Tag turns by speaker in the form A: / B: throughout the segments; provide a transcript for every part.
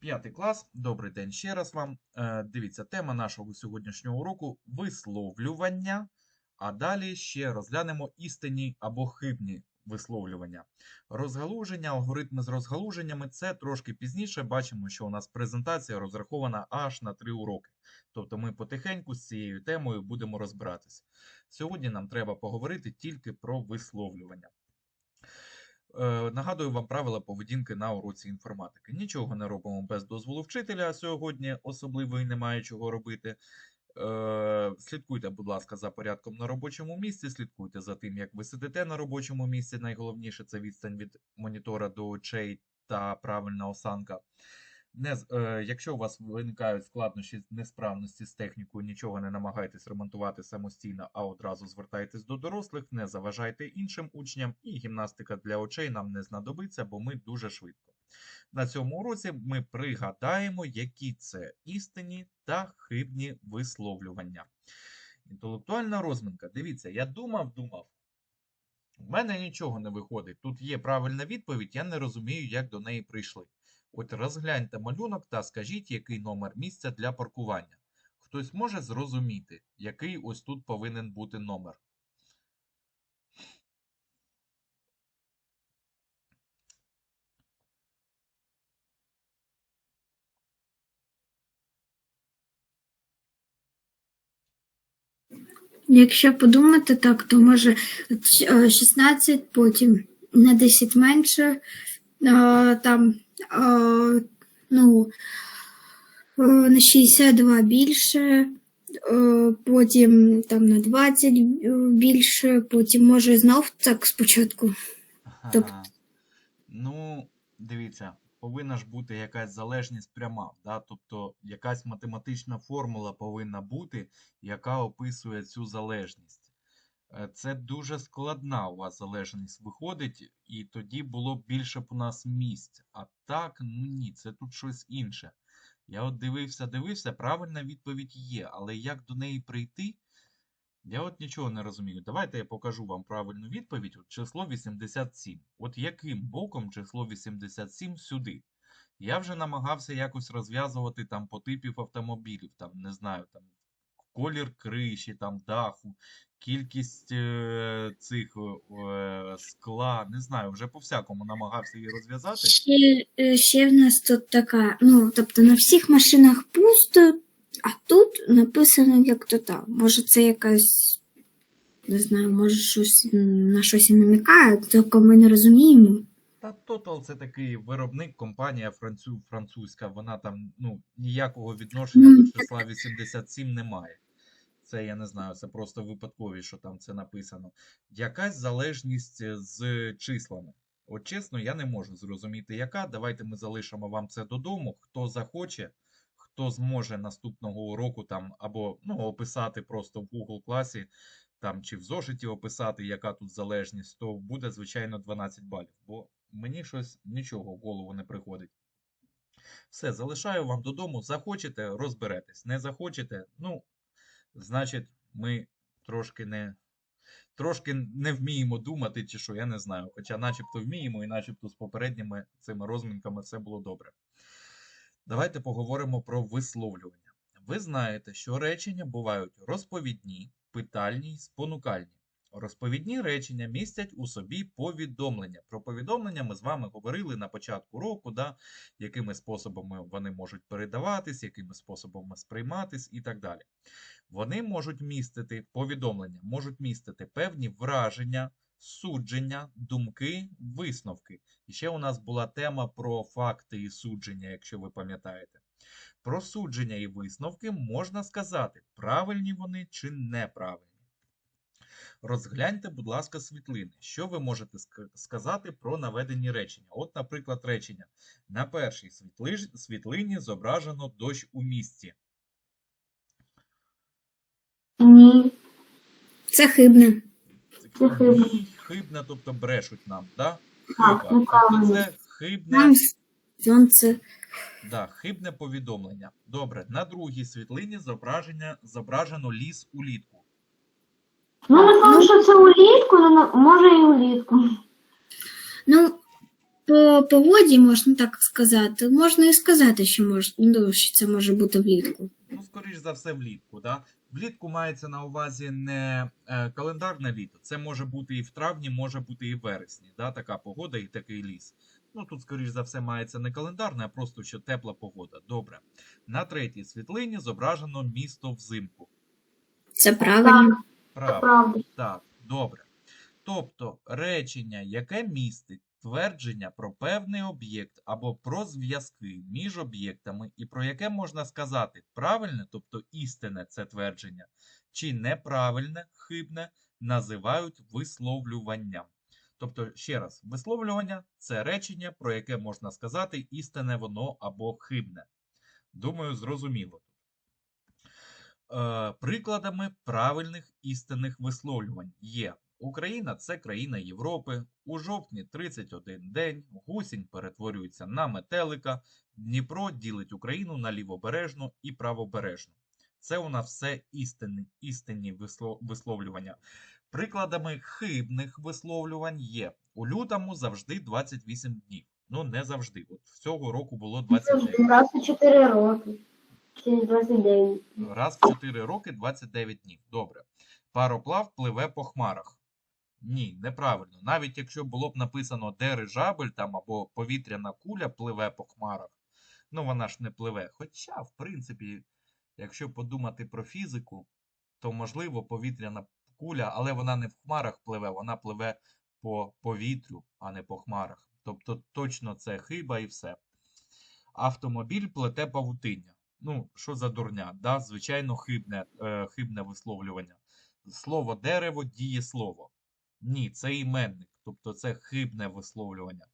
A: П'ятий клас, добрий день ще раз вам. Е, Дивіться, тема нашого сьогоднішнього уроку висловлювання, а далі ще розглянемо істинні або хибні висловлювання. Розгалуження, алгоритми з розгалуженнями це трошки пізніше. Бачимо, що у нас презентація розрахована аж на три уроки. Тобто ми потихеньку з цією темою будемо розбиратися. Сьогодні нам треба поговорити тільки про висловлювання. Е, Нагадую вам правила поведінки на уроці інформатики. Нічого не робимо без дозволу вчителя сьогодні, особливо і немає чого робити. Е, Слідкуйте, будь ласка, за порядком на робочому місці, слідкуйте за тим, як ви сидите на робочому місці. Найголовніше це відстань від монітора до очей та правильна осанка. Не, е, якщо у вас виникають складнощі, несправності з технікою, нічого не намагайтесь ремонтувати самостійно, а одразу звертайтесь до дорослих, не заважайте іншим учням, і гімнастика для очей нам не знадобиться, бо ми дуже швидко. На цьому уроці ми пригадаємо, які це істинні та хибні висловлювання. Інтелектуальна розминка. Дивіться, я думав, думав. У мене нічого не виходить. Тут є правильна відповідь, я не розумію, як до неї прийшли. От розгляньте малюнок та скажіть, який номер місця для паркування. Хтось може зрозуміти, який ось тут повинен бути номер.
B: Якщо подумати так, то може е, 16, потім на 10 менше, е, там е, ну, е, на 62 більше, е, потім там на 20 більше, потім може знов так спочатку. Тобто-
A: Ну, дивіться, повинна ж бути якась залежність пряма, да? тобто якась математична формула повинна бути, яка описує цю залежність. Е, Це дуже складна у вас залежність виходить, і тоді було б більше б у нас місць. А так, ну ні, це тут щось інше. Я от дивився, дивився, правильна відповідь є, але як до неї прийти? Я от нічого не розумію. Давайте я покажу вам правильну відповідь. От число 87. От яким боком число 87 сюди? Я вже намагався якось розв'язувати там по типів автомобілів, там, не знаю, там колір криші, там даху, кількість е, цих е, скла, не знаю, вже по-всякому намагався її розв'язати.
B: Ще, е, ще в нас тут така, ну, тобто на всіх машинах пусто, а тут написано як то так. Може, це якась, не знаю, може щось на щось намікає, тільки ми не розуміємо.
A: Та Total це такий виробник, компанія францю, французька, вона там ну, ніякого відношення до числа 87 не має. Це я не знаю, це просто випадкові, що там це написано. Якась залежність е, з числами. От чесно, я не можу зрозуміти, яка. Давайте ми залишимо вам це додому. Хто захоче, хто зможе наступного уроку там або ну, описати просто в Google класі там чи в зошиті описати, яка тут залежність, то буде, звичайно, 12 балів. Бо мені щось нічого в голову не приходить. Все, залишаю вам додому. Захочете, розберетесь. Не захочете, ну, значить, ми трошки не. Трошки не вміємо думати, чи що, я не знаю. Хоча начебто вміємо, і начебто з попередніми цими розмінками все було добре. Давайте поговоримо про висловлювання. Ви знаєте, що речення бувають розповідні, питальні спонукальні. Розповідні речення містять у собі повідомлення. Про повідомлення ми з вами говорили на початку року, да, якими способами вони можуть передаватись, якими способами сприйматись і так далі. Вони можуть містити повідомлення, можуть містити певні враження, судження, думки, висновки. І ще у нас була тема про факти і судження, якщо ви пам'ятаєте. Про судження і висновки можна сказати, правильні вони чи неправильні. Розгляньте, будь ласка, світлини. Що ви можете сказати про наведені речення? От, наприклад, речення. На першій світлині зображено дощ у місті.
C: Ні.
B: Це хибне.
C: Це хибно.
A: Ні, хибне, тобто брешуть нам, да?
C: Так,
A: Хиба. Тобто це хибне,
B: Нам сонце.
A: да, хибне повідомлення. Добре, на другій світлині зображення, зображено ліс улітку.
C: Ну, не тому, що це улітку, але може і улітку.
B: Ну, по погоді, можна так сказати, можна і сказати, що, мож, ну, що це може бути влітку.
A: Ну, скоріш за все, влітку. Да? Влітку мається на увазі не е, календарне літо. Це може бути і в травні, може бути і в вересні. Да? Така погода і такий ліс. Ну тут, скоріш за все, мається не календарне, а просто що тепла погода. Добре. На третій світлині зображено місто взимку.
B: Це правильно.
A: Правда.
C: правда.
A: Так, добре. Тобто речення, яке містить твердження про певний об'єкт або про зв'язки між об'єктами, і про яке можна сказати правильне, тобто істинне це твердження, чи неправильне, хибне, називають висловлюванням. Тобто, ще раз, висловлювання це речення, про яке можна сказати істинне воно або хибне. Думаю, зрозуміло. Е, Прикладами правильних істинних висловлювань є Україна це країна Європи. У жовтні 31 день. Гусінь перетворюється на метелика. Дніпро ділить Україну на лівобережну і правобережну. Це у нас все істинні, істинні висло- висловлювання. Прикладами хибних висловлювань є у лютому завжди 28 днів. Ну, не завжди. От цього року було 29.
C: Раз у 4 роки. Через 29.
A: Раз в 4 роки 29 днів. Добре. Пароплав пливе по хмарах. Ні, неправильно. Навіть якщо було б написано дирижабель там або повітряна куля пливе по хмарах, ну вона ж не пливе. Хоча, в принципі, якщо подумати про фізику, то можливо повітряна куля, але вона не в хмарах пливе, вона пливе по повітрю, а не по хмарах. Тобто точно це хиба і все. Автомобіль плете павутиння. Ну, що за дурня? Да? Звичайно, хибне, е, хибне висловлювання. Слово дерево діє слово. Ні, це іменник, тобто це хибне висловлювання.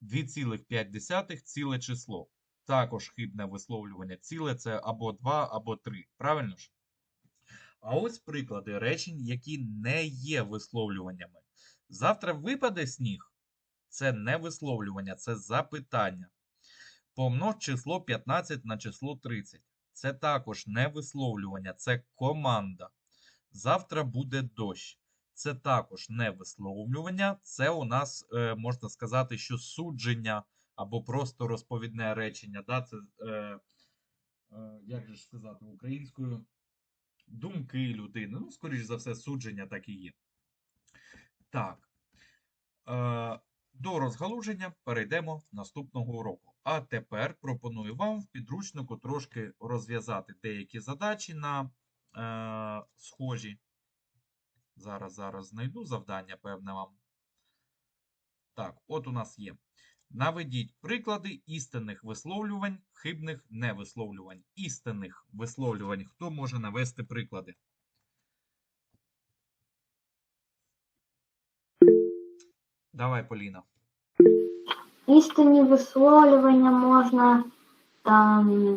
A: 2,5 ціле число. Також хибне висловлювання. Ціле це або 2, або 3. Правильно ж? А ось приклади речень, які не є висловлюваннями. Завтра випаде сніг. Це не висловлювання, це запитання. Помнож число 15 на число 30. Це також не висловлювання, це команда. Завтра буде дощ. Це також не висловлювання, це у нас е, можна сказати, що судження або просто розповідне речення. Да? Це, е, е, як же сказати українською, думки людини. Ну, скоріш за все, судження так і є. Так. Е, до розгалуження перейдемо наступного уроку. А тепер пропоную вам в підручнику трошки розв'язати деякі задачі на е, схожі. Зараз, зараз знайду завдання, певне вам. Так, от у нас є. Наведіть приклади істинних висловлювань, хибних невисловлювань. Істинних висловлювань. Хто може навести приклади? Давай, Поліна.
C: Істинні висловлювання можна там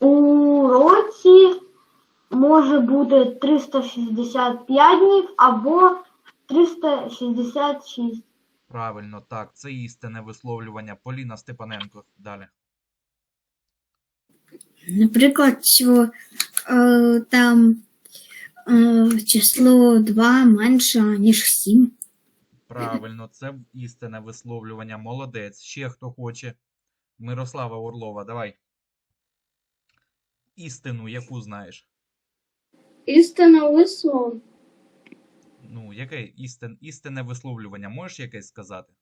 C: у році може бути 365 днів або 366.
A: Правильно, так, це істинне висловлювання. Поліна Степаненко. Далі.
B: Наприклад, що е, там е, число 2 менше, ніж 7.
A: Правильно, це істинне висловлювання. Молодець. Ще хто хоче. Мирослава Орлова, давай. Істину, яку знаєш?
D: Істина вислов.
A: Ну, яке істин, істинне висловлювання? Можеш якесь сказати?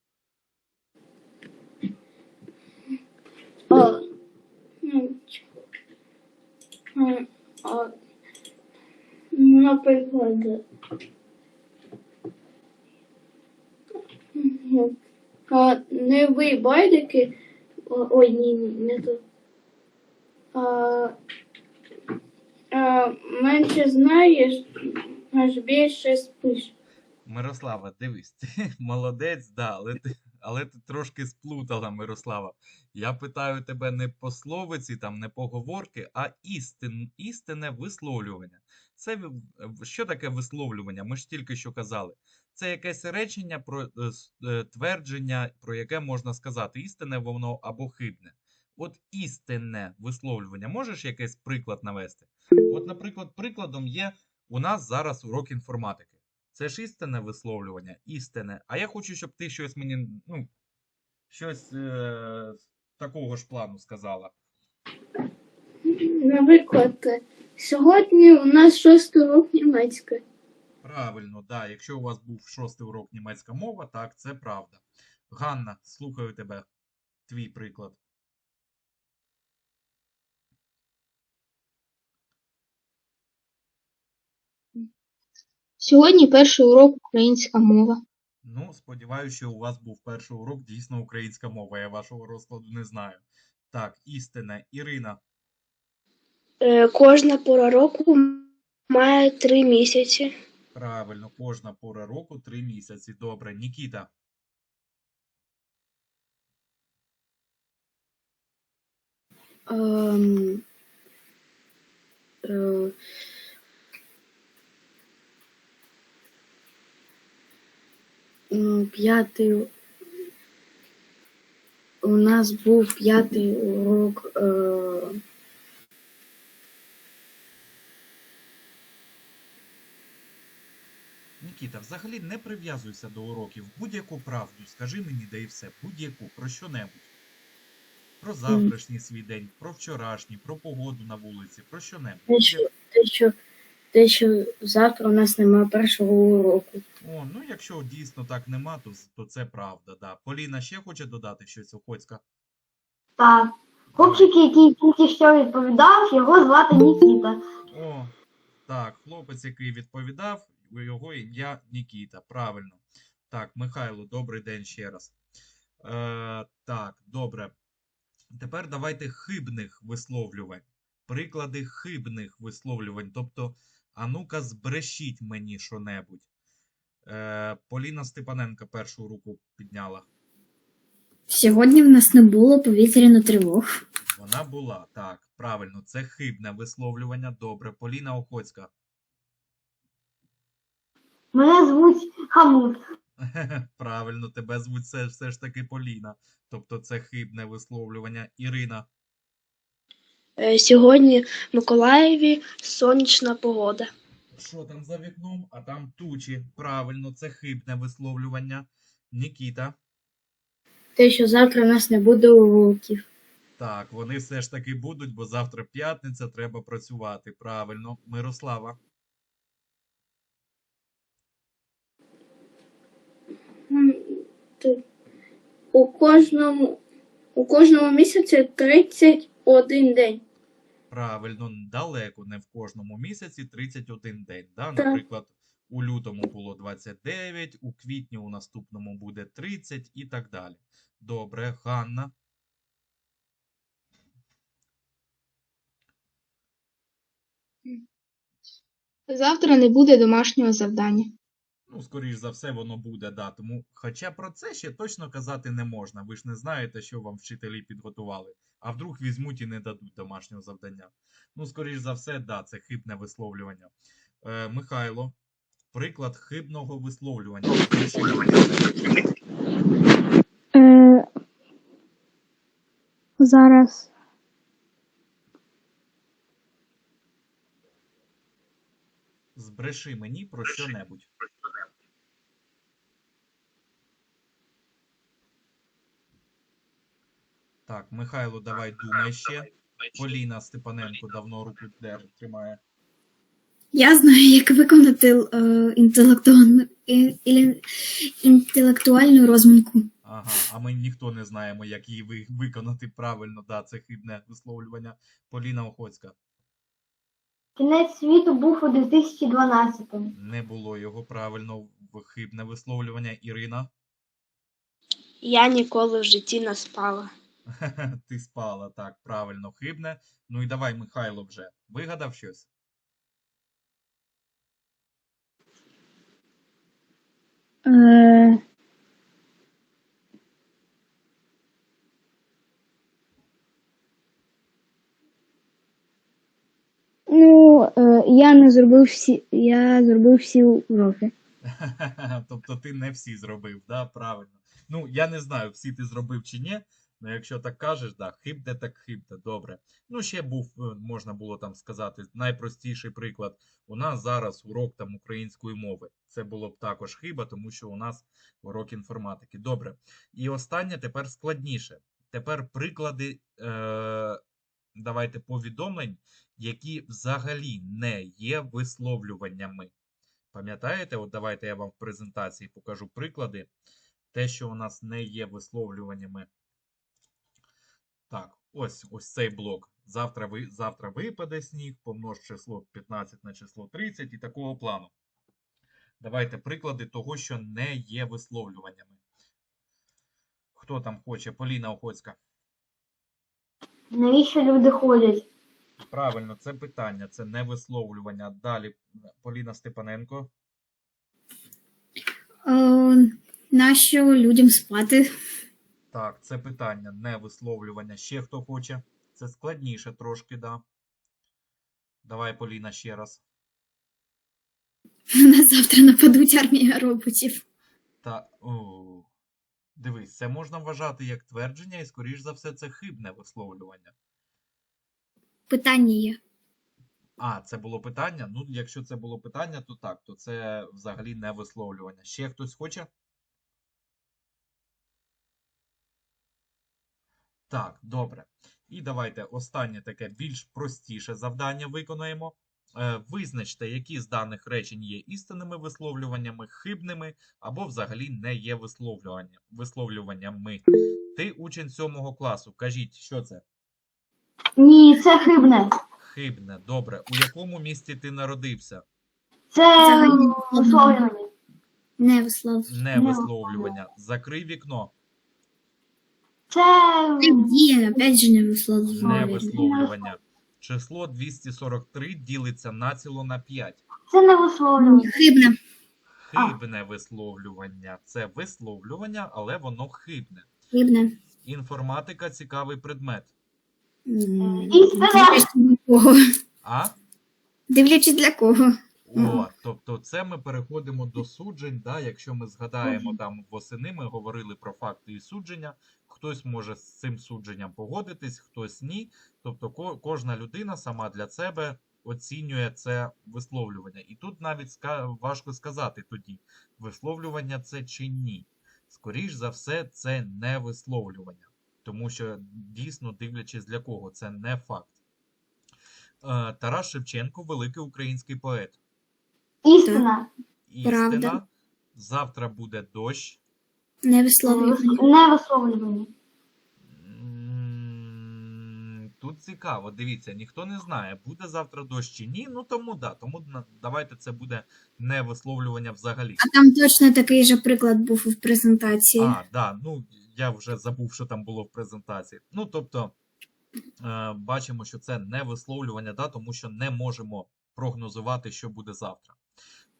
D: Ну, ч- наприклад. А, не ви байдики. Ой, ні, ні, не то. А, а, менше знаєш, аж більше спиш.
A: Мирослава, дивись, ти молодець, да, але ти, але ти трошки сплутала, Мирослава. Я питаю тебе не пословиці, там, не поговорки, а істин, істинне висловлювання. Це що таке висловлювання? Ми ж тільки що казали. Це якесь речення про е, е, твердження, про яке можна сказати, істинне воно або хибне. От істинне висловлювання. Можеш якийсь приклад навести? От, наприклад, прикладом є у нас зараз урок інформатики. Це ж істинне висловлювання, істинне. А я хочу, щоб ти щось мені, ну, щось е- такого ж плану сказала.
D: Наприклад, сьогодні у нас шостий урок німецької.
A: Правильно, да. Якщо у вас був шостий урок німецька мова, так, це правда. Ганна, слухаю тебе. Твій приклад.
E: Сьогодні перший урок українська мова.
A: Ну, сподіваюся, що у вас був перший урок дійсно українська мова. Я вашого розкладу не знаю. Так, істинне. Ірина.
F: Е, Кожна пора року має три місяці.
A: Правильно, кожна пора року три місяці. Добре. Нікіта.
B: Ем, е, ну, П'ятий. У нас був п'ятий урок. Е,
A: Нікіта, взагалі не прив'язуйся до уроків. Будь-яку правду скажи мені, да і все. Будь-яку, про що-небудь. Про завтрашній свій день, про вчорашній, про погоду на вулиці, про що-небудь.
B: те, що, те, що, те, що завтра у нас немає першого уроку.
A: О, ну якщо дійсно так нема, то, то це правда, да. Поліна ще хоче додати щось Охоцька?
C: Так. Хлопчик, який тільки що відповідав, його звати Нікіта.
A: О, так, хлопець, який відповідав, його ім'я Нікіта. Правильно. Так, Михайло, добрий день ще раз. Е, так, добре. Тепер давайте хибних висловлювань. Приклади хибних висловлювань. Тобто, а ну-ка, збрешіть мені що-небудь. Е, Поліна Степаненка першу руку підняла.
B: Сьогодні в нас не було повітряно тривог.
A: Вона була, так, правильно, це хибне висловлювання. Добре. Поліна Охоцька.
C: Мене звуть Хамут.
A: Правильно, тебе звуть все, все ж таки Поліна. Тобто це хибне висловлювання. Ірина.
F: Е, Сьогодні в Миколаєві сонячна погода.
A: Що там за вікном? А там тучі. Правильно, це хибне висловлювання. Нікіта.
B: Те, що завтра у нас не буде уроків.
A: Так, вони все ж таки будуть, бо завтра п'ятниця, треба працювати. Правильно. Мирослава.
D: М, то У кожному, у кожному місяці 31 день.
A: Правильно, далеко не в кожному місяці 31 день. Да?
D: Так.
A: Наприклад, у лютому було 29, у квітні у наступному буде 30 і так далі. Добре, Ганна.
E: Завтра не буде домашнього завдання.
A: Ну, скоріш за все, воно буде, да. Тому, хоча про це ще точно казати не можна. Ви ж не знаєте, що вам вчителі підготували. А вдруг візьмуть і не дадуть домашнього завдання. Ну, скоріш за все, да, це хибне висловлювання. Е, Михайло, приклад хибного висловлювання.
G: Е, зараз
A: Збреши мені про що-небудь. Так, Михайло, давай думай ще. Поліна Степаненко давно руку дер- тримає.
B: Я знаю, як виконати е, інтелектуальну, і- інтелектуальну розминку.
A: Ага, а ми ніхто не знаємо, як її виконати правильно. Да, це хибне висловлювання. Поліна Охоцька.
C: Кінець світу був у 2012-му.
A: Не було його правильно. Хибне висловлювання. Ірина.
F: Я ніколи в житті не спала.
A: Ти спала, так, правильно, хибне. Ну і давай, Михайло, вже. Вигадав щось?
G: е, ну, е, я не зробив всі. Я зробив всі уроки.
A: Тобто ти не всі зробив, да, правильно. Ну, я не знаю, всі ти зробив чи ні. Ну, якщо так кажеш, да, хибне, так хибне, добре. Ну, ще був, е, можна було там сказати, найпростіший приклад. У нас зараз урок там української мови. Це було б також хиба, тому що у нас урок інформатики. Добре. І останнє тепер складніше. Тепер приклади, е, давайте повідомлень, які взагалі не є висловлюваннями. Пам'ятаєте? От давайте я вам в презентації покажу приклади. Те, що у нас не є висловлюваннями. Так, ось ось цей блок. Завтра, ви, завтра випаде сніг, помнож число 15 на число 30 і такого плану. Давайте приклади того, що не є висловлюваннями. Хто там хоче? Поліна Охоцька.
C: Навіщо люди ходять?
A: Правильно, це питання, це не висловлювання. Далі Поліна Степаненко.
B: Е, нащо людям спати?
A: Так, це питання, не висловлювання. Ще хто хоче? Це складніше трошки, да. Давай, Поліна, ще раз.
B: На завтра нападуть армія роботів.
A: Та, о, дивись, це можна вважати як твердження, і, скоріш за все, це хибне висловлювання.
B: Питання є.
A: А, це було питання? Ну, якщо це було питання, то так, то це взагалі не висловлювання. Ще хтось хоче? Так, добре. І давайте останнє таке більш простіше завдання виконаємо. Е, Визначте, які з даних речень є істинними висловлюваннями, хибними або взагалі не є висловлювання, висловлюваннями. Ти учень сьомого класу. Кажіть, що це?
C: Ні, це хибне.
A: Хибне. Добре. У якому місті ти народився?
C: Це висловлювання.
B: Не висловлювання.
A: Не висловлювання. Закрий вікно.
C: Це
B: Є, опять же, не
A: Не
B: висловлювання.
A: висловлювання. Число 243 ділиться націло на 5.
C: це не висловлювання.
B: Хибне.
C: А.
A: Хибне висловлювання. Це висловлювання, але воно хибне.
B: Хибне.
A: Інформатика цікавий предмет.
B: М. Дивлячись для кого.
A: А?
B: Дивлячись для кого.
A: О, тобто це ми переходимо до суджень. Да? Якщо ми згадаємо там восени, ми говорили про факти і судження. Хтось може з цим судженням погодитись, хтось ні. Тобто ко- кожна людина сама для себе оцінює це висловлювання. І тут навіть ска- важко сказати тоді, висловлювання це чи ні. Скоріш за все, це не висловлювання. Тому що дійсно дивлячись для кого, це не факт. Е, Тарас Шевченко великий український поет.
C: Істина.
A: Істина.
B: Правда.
A: Завтра буде дощ.
B: Не висловлювання.
C: Не висловлювання.
A: М, Тут цікаво, дивіться, ніхто не знає, буде завтра дощ чи ні. Ну тому да, тому на- давайте це буде не висловлювання взагалі.
B: А там точно такий же приклад був в презентації.
A: А, да, ну я вже забув, що там було в презентації. Ну, тобто, е, бачимо, що це не висловлювання, да, тому що не можемо прогнозувати, що буде завтра.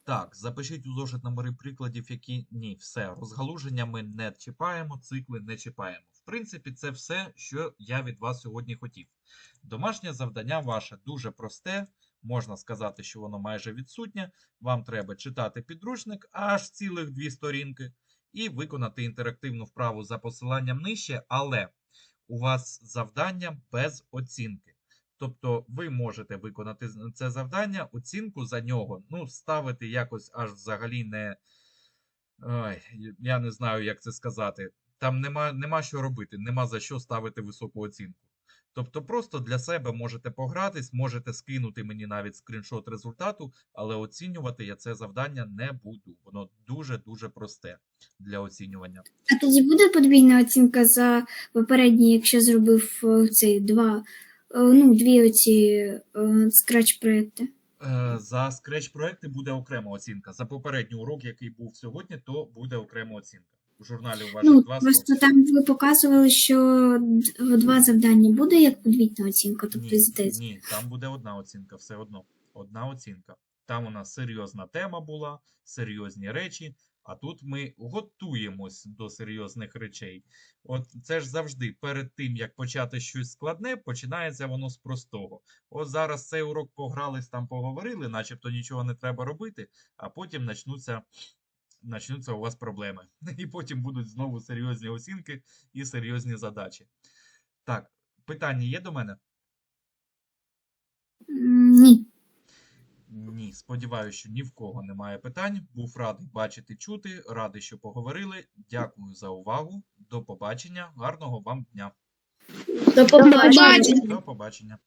A: Так, запишіть у зошит номери прикладів, які ні, все. Розгалуження ми не чіпаємо, цикли не чіпаємо. В принципі, це все, що я від вас сьогодні хотів. Домашнє завдання ваше дуже просте. Можна сказати, що воно майже відсутнє. Вам треба читати підручник аж цілих дві сторінки і виконати інтерактивну вправу за посиланням нижче, але у вас завдання без оцінки. Тобто ви можете виконати це завдання, оцінку за нього, ну, ставити якось аж взагалі не. Ой, я не знаю, як це сказати. Там нема, нема що робити, нема за що ставити високу оцінку. Тобто просто для себе можете погратись, можете скинути мені навіть скріншот результату, але оцінювати я це завдання не буду. Воно дуже-дуже просте для оцінювання.
B: А тоді буде подвійна оцінка за попередній, якщо зробив е, цей два, ну, дві оці скрач проекти.
A: Е, За скреч проекти буде окрема оцінка. За попередній урок, який був сьогодні, то буде окрема оцінка. У журналі у
B: Ну,
A: два
B: просто
A: слова.
B: там ви показували, що два завдання буде як подвійна оцінка, тобто
A: Ні,
B: з 10.
A: ні, там буде одна оцінка, все одно. Одна оцінка. Там у нас серйозна тема була, серйозні речі, а тут ми готуємось до серйозних речей. От це ж завжди перед тим, як почати щось складне, починається воно з простого. От зараз цей урок погрались, там поговорили, начебто нічого не треба робити, а потім почнуться почнуться у вас проблеми. І потім будуть знову серйозні оцінки і серйозні задачі. Так, питання є до мене? Ні, сподіваюся, що ні в кого немає питань. Був радий бачити, чути, радий, що поговорили. Дякую за увагу. До побачення. Гарного вам дня.
D: До побачення.
A: До побачення.